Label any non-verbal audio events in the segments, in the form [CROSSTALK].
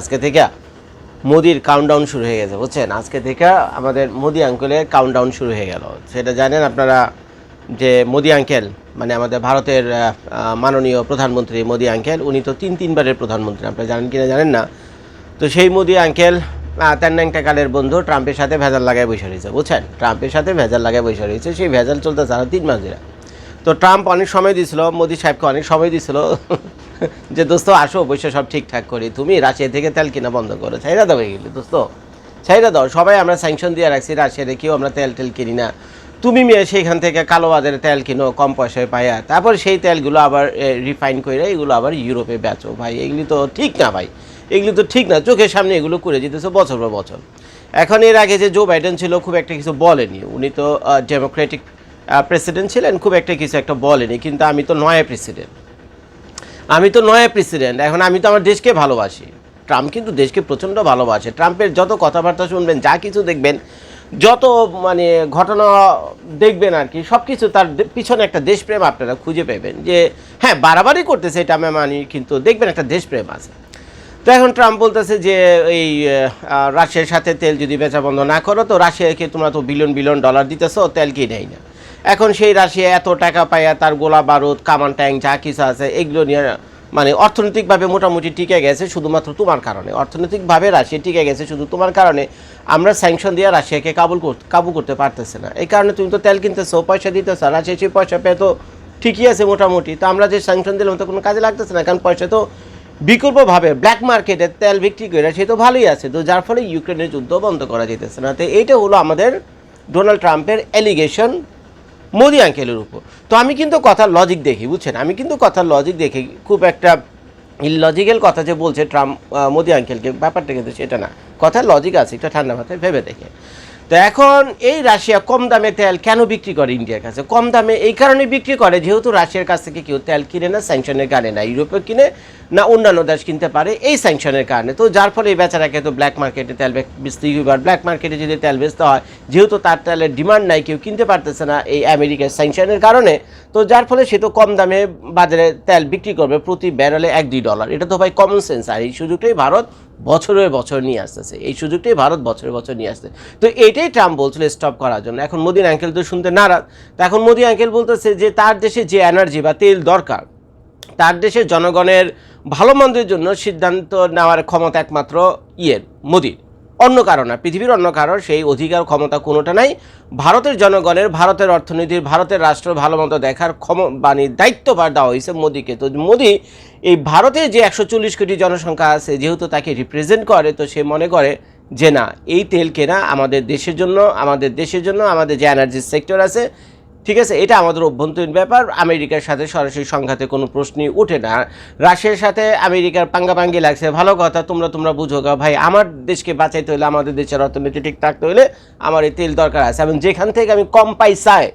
আজকে থেকে মোদির কাউন্টডাউন শুরু হয়ে গেছে, বুঝছেন? আজকে থেকে আমাদের মোদি আঙ্কেলের কাউন্টডাউন শুরু হয়ে গেল। সেটা জানেন আপনারা যে মোদি আঙ্কেল মানে আমাদের ভারতের মাননীয় প্রধানমন্ত্রী মোদি আঙ্কেল উনি তো তিন, তিনবারের প্রধানমন্ত্রী, আপনারা জানেন কিনা জানেন না? তো সেই মোদি আঙ্কেল তেন্নাংটা কালের বন্ধু ট্রাম্পের সাথে ভেজাল লাগায় বসে রয়েছে, বুঝছেন? ট্রাম্পের সাথে ভেজাল লাগায় বসে রয়েছে, সেই ভেজাল চলতে আরও তিন মাস ধরে। তো ট্রাম্প অনেক সময় দিছিল মোদি সাহেবকে অনেক সময় দিছিল যে, দোস্ত, আসো অবশ্যই সব ঠিকঠাক করি। তুমি রাশিয়া থেকে তেল কিনা বন্ধ করো। ছাইরা দাও এগুলি, দোস্ত। ছাইরা দাও। সবাই আমরা স্যাংশন দিয়ে রাখছি রাশিয়া রেখেও আমরা তেল টেল কিনি না। তুমি মেয়ে সেইখান থেকে কালো বাজারে তেল কিনো, কম পয়সায় পাইয়া। তারপর সেই তেলগুলো আবার রিফাইন করে এগুলো আবার ইউরোপে বেচো। ভাই, এগুলি তো ঠিক না, ভাই। এগুলি তো ঠিক না। চোখের সামনে এগুলো করে যেতেছে বছর পর বছর। এখন এর আগে যে জো বাইডেন ছিল, খুব একটা কিছু বলেনি। উনি তো ডেমোক্রেটিক প্রেসিডেন্ট ছিলেন, খুব একটা কিছু একটা বলেনি। কিন্তু আমি তো নয়া প্রেসিডেন্ট আমি তো নয়া প্রেসিডেন্ট, এখন আমি তো আমার দেশকে ভালোবাসি। ট্রাম্প কিন্তু দেশকে প্রচণ্ড ভালোবাসে। ট্রাম্পের যত কথাবার্তা শুনবেন, যা কিছু দেখবেন, যত মানে ঘটনা দেখবেন আর কি সব কিছু তার পিছনে একটা দেশপ্রেম আপনারা খুঁজে পাবেন যে হ্যাঁ বাড়াবাড়ি করতেছে এটা আমি মানি কিন্তু দেখবেন একটা দেশপ্রেম আছে। তো এখন ট্রাম্প বলতেছে যে, এই রাশিয়ার সাথে তেল যদি বেচা বন্ধ না করো, তো রাশিয়াকে তোমরা তো বিলিয়ন বিলিয়ন ডলার দিতেছো, তেল কি নেই না? এখন সেই রাশিয়া এত টাকা পাইয়া তার গোলা বারুদ, কামান ট্যাঙ্ক যা কিছু আছে, এগুলো নিয়ে মানে অর্থনৈতিকভাবে মোটামুটি টিকে গেছে শুধুমাত্র তোমার কারণে। অর্থনৈতিকভাবে রাশিয়া টিকে গেছে শুধু তোমার কারণে আমরা স্যাংশন দিয়ে রাশিয়াকে কাবুল কাবু করতে পারতেছে না। এই কারণে তুমি তো তেল কিনতেছো, পয়সা দিতেছো রাশিয়া সেই পয়সা পেয়ে তো ঠিকই আছে মোটামুটি। তো আমরা যে স্যাংশন দিলাম, তো কোনো কাজে লাগতেছে না, কারণ পয়সা তো বিকল্পভাবে ব্ল্যাক মার্কেটে তেল বিক্রি করে সে তো ভালোই আছে। তো যার ফলে ইউক্রেনের যুদ্ধ বন্ধ করা যেতেছে না। তো এইটা হলো আমাদের ডোনাল্ড ট্রাম্পের অ্যালিগেশন মোদি আঙ্কেলের উপর। তো আমি কিন্তু কথার লজিক দেখি, বুঝছেন? আমি কিন্তু কথার লজিক দেখি। খুব একটা ইললজিক্যাল কথা যে বলছে ট্রাম্প মোদি আঙ্কেলকে, ব্যাপারটা কিন্তু সেটা না। কথার লজিক আছে, একটা ঠান্ডা মাথায় ভেবে দেখে তো এখন এই রাশিয়া কম দামে তেল কেন বিক্রি করে ইন্ডিয়ার কাছে? কম দামে এই কারণে বিক্রি করে, যেহেতু রাশিয়ার কাছ থেকে কেউ তেল কিনে না স্যাংশনের কারণে না ইউরোপে কিনে না, অন্যান্য দেশ কিনতে পারে এই স্যাংশনের কারণে। তো যার ফলে এই বেচারাকে তো ব্ল্যাক মার্কেটে তেল বে- বেচতেই হবে আর ব্ল্যাক মার্কেটে যদি তেল বেচতে হয়, যেহেতু তার তেলের ডিমান্ড নাই, কেউ কিনতে পারতেছে না এই আমেরিকার স্যাংশনের কারণে, তো যার ফলে সে তো কম দামে বাজারে তেল বিক্রি করবে প্রতি ব্যারেলে এক দুই ডলার এটা তো ভাই কমন সেন্স আর এই সুযোগটাই ভারত বছরের বছর নিয়ে আসতেছে। এই সুযোগটাই ভারত বছরের বছর নিয়ে আসছে। তো এটাই ট্রাম্প বলছিল স্টপ করার জন্য। এখন মোদির আঙ্কেল তো শুনতে নারাজ। এখন মোদি আঙ্কেল বলতেছে যে, তার দেশে যে এনার্জি বা তেল দরকার, তার দেশের জনগণের ভালো মন্দের জন্য সিদ্ধান্ত নেওয়ার ক্ষমতা একমাত্র ইয়ের, মোদির। অন্য কারণ না, পৃথিবীর অন্য কারণ, সেই অধিকার ক্ষমতা কোনোটা নাই। ভারতের জনগণের, ভারতের অর্থনীতির, ভারতের রাষ্ট্র ভালো মতো দেখার ক্ষম মানে দায়িত্বভার দেওয়া হয়েছে মোদীকে। তো মোদি, এই ভারতের যে একশো চল্লিশ কোটি জনসংখ্যা আছে, যেহেতু তাকে রিপ্রেজেন্ট করে, তো সে মনে করে যে না, এই তেল কেনা আমাদের দেশের জন্য, আমাদের দেশের জন্য, আমাদের যে এনার্জি সেক্টর আছে ঠিক আছে, এটা আমাদের অভ্যন্তরীণ ব্যাপার। আমেরিকার সাথে সরাসরি সংঘাতে কোনো প্রশ্নই ওঠে না। রাশিয়ার সাথে আমেরিকার পাঙ্গাপাঙ্গি লাগছে। ভালো কথা, তোমরা তোমরা বুঝো গা। ভাই, আমার দেশকে বাঁচাইতে হলে আমাদের দেশের অর্থনীতি ঠিক থাকতে হলে আমার এই তেল দরকার আছে। এবং যেখান থেকে আমি কম পয়সায়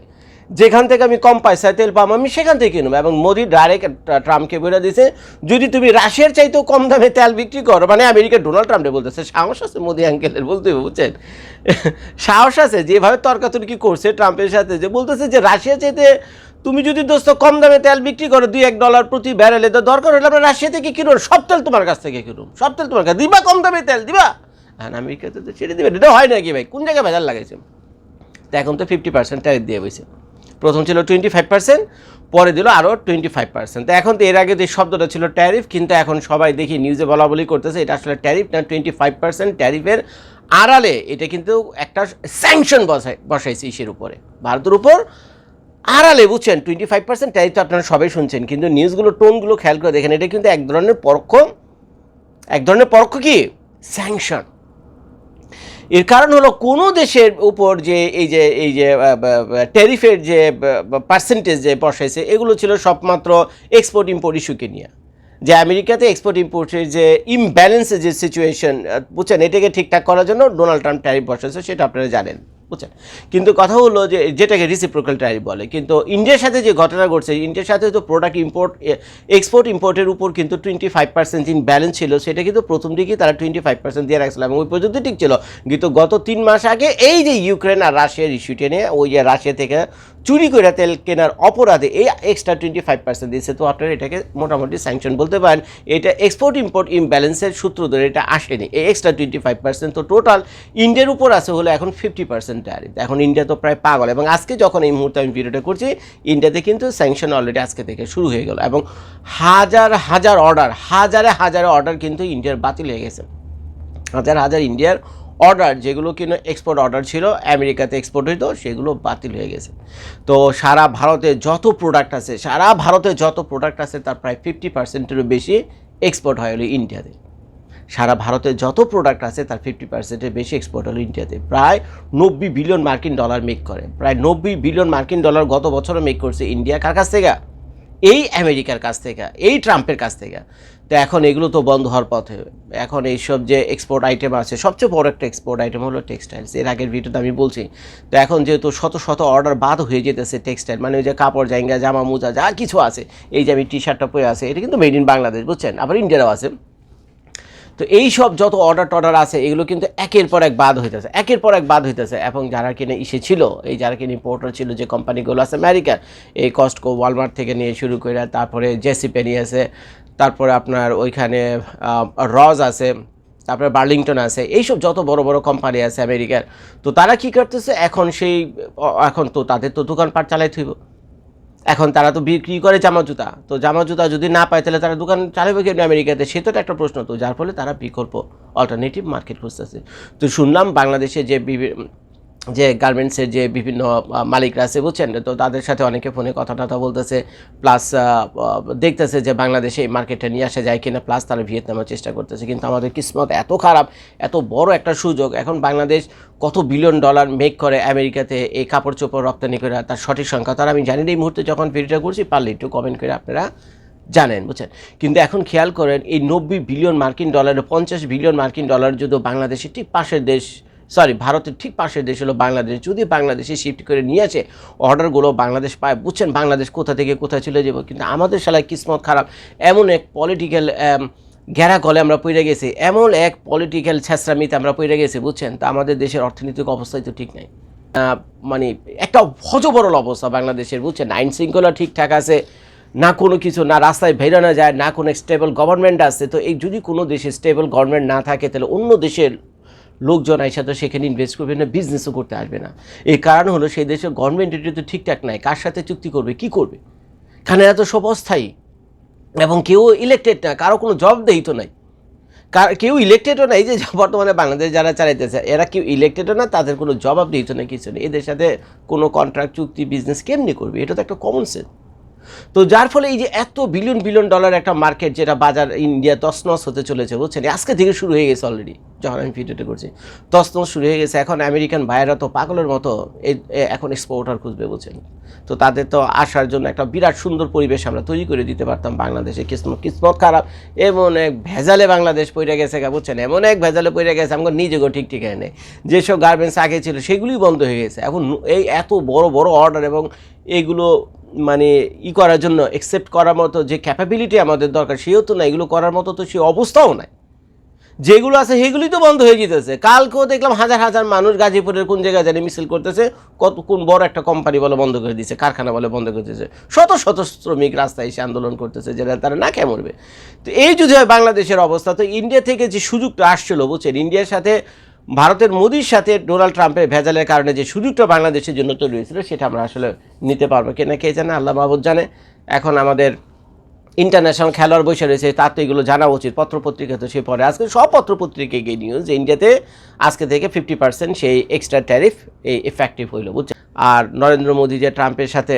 যেখান থেকে আমি কম পয়সায় তেল পাম আমি সেখান থেকে কিনবো। এবং মোদি ডাইরেক্ট ট্রাম্পকে বলে দিয়েছে যদি তুমি রাশিয়ার চাইতেও কম দামে তেল বিক্রি করো মানে আমেরিকার ডোনাল্ড ট্রাম্পে বলতেছে, সাহস আছে মোদি আঙ্কেলের বলতে বুঝছেন? [LAUGHS] সাহস আছে, যেভাবে তর্কাতর্কি করছে ট্রাম্পের সাথে, যে বলতেছে যে রাশিয়া চাইতে তুমি যদি দোস্ত কম দামে তেল বিক্রি করো, দুই এক ডলার প্রতি ব্যারেলে তো দরকার হলে আমরা রাশিয়া থেকে কিনুন সব তেল তোমার কাছ থেকে কিনুন সব তেল তোমার কাছে দিবা কম দামে তেল, দিবা? হ্যাঁ আমেরিকাতে তো ছেড়ে দিবে এটা হয় নাকি ভাই? কোন জায়গায় বাজার লাগাইছে তো এখন তো ফিফটি পার্সেন্ট ট্যারিফ দিয়ে বসে প্রথম ছিল টোয়েন্টি ফাইভ পার্সেন্ট পরে দিল আরও টোয়েন্টি ফাইভ পার্সেন্ট তো এখন তো এর আগে যে শব্দটা ছিল ট্যারিফ কিন্তু এখন সবাই দেখি নিউজে বলা বলি করতেছে, এটা আসলে ট্যারিফ না টোয়েন্টি ফাইভ পার্সেন্ট ট্যারিফের আড়ালে এটা কিন্তু একটা স্যাংশন বসাই, বসাইছে ইসের উপরে। ভারতের উপর আড়ালে, বুঝছেন? টোয়েন্টি ফাইভ পার্সেন্ট ট্যারিফ তো আপনারা সবাই শুনছেন, কিন্তু নিউজগুলো টোনগুলো খেয়াল করে দেখেন, এটা কিন্তু এক ধরনের পরোক্ষ, এক ধরনের পরোক্ষ কি? স্যাংশন এর কারণ হলো কোনো দেশের উপর যে এই যে এই যে ট্যারিফের যে পার্সেন্টেজ যে বসাইছে এগুলো ছিল সবমাত্র এক্সপোর্ট ইম্পোর্ট ইস্যুকে নিয়ে। যে আমেরিকাতে এক্সপোর্ট ইম্পোর্টের যে ইমব্যালেন্সের যে সিচুয়েশন বুঝছেন? এটাকে ঠিকঠাক করার জন্য ডোনাল্ড ট্রাম্প ট্যারিফ বসাইছে সেটা আপনারা জানেন। বুঝছেন? কিন্তু কথা হলো যে যেটাকে রিসিপ্রোকাল ট্যারিফ বলে, কিন্তু ইন্ডিয়ার সাথে যে ঘটনা ঘটছে, ইন্ডিয়ার সাথে তো প্রোডাক্ট ইম্পোর্ট এক্সপোর্ট ইম্পোর্টের উপর কিন্তু twenty five percent in balance ছিল, সেটা কিন্তু প্রথম দিকেই তারা টোয়েন্টি ফাইভ পার্সেন্ট দিয়ে রাখছিল এবং ওই পর্যন্ত ঠিক ছিল। কিন্তু গত তিন মাস আগে এই যে ইউক্রেন আর রাশিয়ার ইস্যুটি নিয়ে ওই যে রাশিয়া থেকে চুরি করে তেল কেনার অপরাধে এই এক্সট্রা টোয়েন্টি ফাইভ পার্সেন্ট দিয়েছে। তো আপনারা এটাকে মোটামুটি স্যাংশন বলতে পারেন। এটা এক্সপোর্ট ইম্পোর্ট ইমব্যালেন্সের সূত্র ধরে এটা আসেনি। এই এক্সট্রা টোয়েন্টি ফাইভ পার্সেন্ট তো টোটাল ইন্ডিয়ার উপর আছে হলো এখন ফিফটি পার্সেন্ট ট্যারিফ এখন ইন্ডিয়া তো প্রায় পাগল। এবং আজকে যখন এই মুহূর্তে আমি ভিডিওটা করছি ইন্ডিয়াতে কিন্তু স্যাংশন অলরেডি আজকে থেকে শুরু হয়ে গেল। এবং হাজার হাজার অর্ডার হাজারে হাজারে অর্ডার কিন্তু ইন্ডিয়ার বাতিল হয়ে গেছে। হাজার হাজার ইন্ডিয়ার অর্ডার যেগুলো কিনা এক্সপোর্ট অর্ডার ছিল, আমেরিকাতে এক্সপোর্ট হইতো, সেগুলো বাতিল হয়ে গেছে। তো সারা ভারতে যত প্রোডাক্ট আছে, সারা ভারতে যত প্রোডাক্ট আছে, তার প্রায় ফিফটি পার্সেন্টেরও বেশি এক্সপোর্ট হয় হলো ইন্ডিয়াতে। সারা ভারতে যত প্রোডাক্ট আছে, তার ফিফটি পার্সেন্টের বেশি এক্সপোর্ট হলো ইন্ডিয়াতে। প্রায় নব্বই বিলিয়ন মার্কিন ডলার মেক করে। প্রায় নব্বই বিলিয়ন মার্কিন ডলার গত বছরও মেক করছে ইন্ডিয়া। কার কাছ থেকে? এই আমেরিকার কাছ থেকে। এই ট্রাম্পের কাছ থেকে। তো এখন এগুলো তো বন্ধ হওয়ার পথে। এখন এইসব যে এক্সপোর্ট আইটেম আছে, সবচেয়ে বড় একটা এক্সপোর্ট আইটেম হলো টেক্সটাইলস এর আগের ভিডিওতে আমি বলছি, তো এখন যেহেতু শত শত অর্ডার বাদ হয়ে যেতেছে টেক্সটাইল মানে ওই যে কাপড়, জায়গা, জামা, মোজা, যা কিছু আছে, এই যে আমি টি শার্টটা পরে আছে, এটা কিন্তু মেড ইন বাংলাদেশ বুঝছেন? আবার ইন্ডিয়ারও আছে। তো এই সব যত অর্ডার টর্ডার আছে, এগুলো কিন্তু একের পর এক বাদ হইতেছে, একের পর এক বাদ হইতেছে। এবং যারা কিনে ইসে ছিল, এই যারা কিনে ইম্পোর্টার ছিল, যে কোম্পানিগুলো আছে আমেরিকার এই কস্টকো ওয়ালমার্ট থেকে নিয়ে শুরু করে, তারপরে জেসি পেনি আছে তারপরে আপনার ওইখানে রজ আছে, তারপরে বার্লিংটন আছে, এইসব যত বড় বড় কোম্পানি আছে আমেরিকার, তো তারা কি করতেছে? এখন সেই এখন তো তাদের তো দোকানপাট চালাই থইব এখন তারা তো বিক্রি করে জামা জুতা, তো জামা জুতা যদি না পায় তাহলে তারা দোকান চালাবে কেন আমেরিকাতে? সে তো একটা প্রশ্ন, তো যার ফলে তারা বিকল্প অল্টারনেটিভ মার্কেট খুঁজতেছে। তো শুনলাম বাংলাদেশে যে যে গার্মেন্টসের যে বিভিন্ন মালিকরা আছে, বুঝছেন? তো তাদের সাথে অনেকে ফোনে কথা টথা বলতেছে প্লাস দেখতেছে যে বাংলাদেশে এই মার্কেটটা নিয়ে আসা যায় কিনা প্লাস তারা ভিয়েতনামের চেষ্টা করতেছে। কিন্তু আমাদের কিসমত এত খারাপ, এত বড় একটা সুযোগ, এখন বাংলাদেশ কত বিলিয়ন ডলার মেক করে আমেরিকাতে এই কাপড় চোপড় রপ্তানি করে তার সঠিক সংখ্যা তারা আমি জানি না। এই মুহূর্তে যখন ভিডিওটা করছি, পারলে একটু কমেন্ট করে আপনারা জানেন, বুঝছেন? কিন্তু এখন খেয়াল করেন, এই নব্বই বিলিয়ন মার্কিন ডলারে পঞ্চাশ বিলিয়ন মার্কিন ডলার যদি বাংলাদেশের ঠিক পাশের দেশ সরি ভারতের ঠিক পাশের দেশ হলো বাংলাদেশ। যদি বাংলাদেশে শিফট করে নিয়ে আসে অর্ডারগুলো বাংলাদেশ পায়। বুঝছেন, বাংলাদেশ কোথা থেকে কোথায় চলে যাব? কিন্তু আমাদের শালায় কিসমত খারাপ। এমন এক পলিটিক্যাল ঘেরা কলে আমরা পড়ে গেছি। এমন এক পলিটিক্যাল ছেঁচড়ামিতে আমরা পড়ে গেছি, বুঝছেন? তা আমাদের দেশের অর্থনৈতিক অবস্থাই তো ঠিক নাই। মানে একটা হজবরল অবস্থা বাংলাদেশের, বুঝছেন? আইন শৃঙ্খলা ঠিকঠাক আছে, না কোনো কিছু, না রাস্তায় বেরোনো যায়, না কোনো স্টেবল গভর্নমেন্ট আছে। তো এই যদি কোনো দেশে স্টেবল গভর্নমেন্ট না থাকে, তাহলে অন্য দেশের লোকজন আইসা তো সেখানে ইনভেস্ট করবে না বিজনেসও করতে আসবে না। এই কারণ হলো সেই দেশের গভর্নমেন্ট এটা তো ঠিকঠাক নাই, কার সাথে চুক্তি করবে, কি করবে? কারণ এরা তো সব অস্থায়ী, এবং কেউ ইলেক্টেড না, কারও কোনো জব দেই তো নাই। কার, কেউ ইলেক্টেডও নাই যে বর্তমানে বাংলাদেশ যারা চালাইতেছে, এরা কেউ ইলেক্টেডও না, তাদের কোনো জবাব দিত না কিছু নেই। এদের সাথে কোনো কন্ট্রাক্ট চুক্তি বিজনেস কেমনি করবে? এটা তো একটা কমন সেন্স তো যার ফলে এই যে এত বিলিয়ন বিলিয়ন ডলার একটা মার্কেট যেটা বাজার ইন্ডিয়া তসনস হতে চলেছে, বুঝছেন? আজকে থেকে শুরু হয়ে গেছে অলরেডি যখন আমি ভিডিওটা করছি। তসনস শুরু হয়ে গেছে। এখন আমেরিকান ভাইয়েরা তো পাগলের মতো এই- এখন এক্সপোর্টার খুঁজবে বুঝছেন। তো তাদের তো আসার জন্য একটা বিরাট সুন্দর পরিবেশ আমরা তৈরি করে দিতে পারতাম বাংলাদেশে। কিসমত কিসমত খারাপ। এমন এক ভেজালে বাংলাদেশ পড়ে গেছে গা বুঝছেন। এমন এক ভেজালে পড়ে গেছে আমাকে নিজেকেও ঠিক ঠিক নেই যেসব গার্মেন্টস আগে ছিল সেগুলি বন্ধ হয়ে গেছে। এখন এই এত বড় বড় অর্ডার এবং এইগুলো মানে ই করার জন্য একসেপ্ট করার মতো যে ক্যাপাবিলিটি আমাদের দরকার, সেও তো না এগুলো করার মতো তো সে অবস্থাও নাই। যেগুলো আছে সেগুলি তো বন্ধ হয়ে যেতেছে। কালকেও দেখলাম হাজার হাজার মানুষ গাজীপুরের কোন জায়গায় জানি মিছিল করতেছে, কত কোন বড় একটা কোম্পানি বলে বন্ধ করে দিয়েছে কারখানা বলে বন্ধ করে দিয়েছে শত শত শ্রমিক রাস্তায় এসে আন্দোলন করতেছে যেটা তারা না খেয়ে মরবে। তো এই যদি হয় বাংলাদেশের অবস্থা, তো ইন্ডিয়া থেকে যে সুযোগটা আসছিল, বুঝছেন? ইন্ডিয়ার সাথে, ভারতের মোদির সাথে ডোনাল্ড ট্রাম্পের ভেজালের কারণে যে সুযোগটা বাংলাদেশের জন্য তৈরি হয়েছিল, সেটা আমরা আসলে নিতে পারব কিনা, কে জানে? আল্লাহ মাহবুদ জানে। এখন আমাদের ইন্টারন্যাশনাল খেলোয়াড় বসে রয়েছে, তার তো এগুলো জানা উচিত। পত্রপত্রিকা তো সে পরে আজকে সব পত্রপত্রিকায় গিয়ে নিউজ ইন্ডিয়াতে আজকে থেকে ফিফটি পার্সেন্ট সেই এক্সট্রা ট্যারিফ এই এফেক্টিভ হইল বুঝছে আর নরেন্দ্র মোদী যে ট্রাম্পের সাথে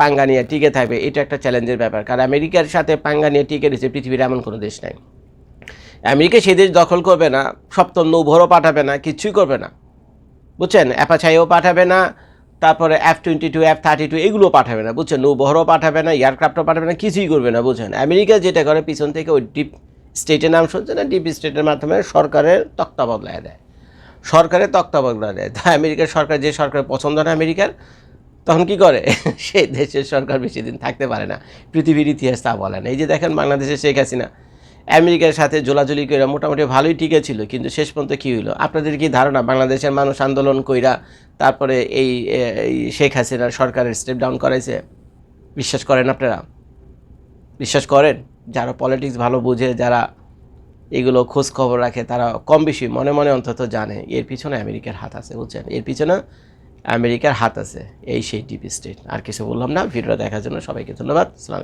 পাঙ্গা নিয়ে টিকে থাকবে, এটা একটা চ্যালেঞ্জের ব্যাপার। কারণ আমেরিকার সাথে পাঙ্গা নিয়ে টিকে রয়েছে, পৃথিবীর এমন কোনো দেশ নাই। আমেরিকা সেই দেশ দখল করবে না, সপ্তম নৌভরও পাঠাবে না কিচ্ছুই করবে না। বুঝছেন? অ্যাপাচাইও পাঠাবে না তারপরে F twenty two F thirty two এগুলো পাঠাবে না, বুঝছেন? নৌবহরও পাঠাবে না, এয়ারক্রাফটও পাঠাবে না, কিছুই করবে না, বুঝছেন? আমেরিকা যেটা করে পিছন থেকে ওই ডিপ স্টেটের নাম শুনছে না? ডিপ স্টেটের মাধ্যমে সরকারের তক্তা বদলায় দেয়। সরকারের তক্তা বদলায় দেয়। তা আমেরিকার সরকার, যে সরকার পছন্দ না আমেরিকার, তখন কি করে? সেই দেশের সরকার বেশি দিন থাকতে পারে না। পৃথিবীর ইতিহাস তা বলে না। এই যে দেখেন বাংলাদেশের শেখ হাসিনা আমেরিকার সাথে জোলাজুলি কইরা মোটামুটি ভালোই টিকে ছিল কিন্তু শেষ পর্যন্ত কী হইল? আপনাদের কি ধারণা, বাংলাদেশের মানুষ আন্দোলন কইরা তারপরে এই শেখ হাসিনার সরকারের স্টেপ ডাউন করাইছে? বিশ্বাস করেন আপনারা? বিশ্বাস করেন? যারা পলিটিক্স ভালো বুঝে, যারা এগুলো খোঁজ খবর রাখে, তারা কম বেশি মনে মনে অন্তত জানে, এর পিছনে আমেরিকার হাত আছে, বুঝছেন? এর পিছনে আমেরিকার হাত আছে, এই সেই ডিপ স্টেট আর কিছু বললাম না ভিডিও দেখার জন্য সবাইকে ধন্যবাদ। সালাম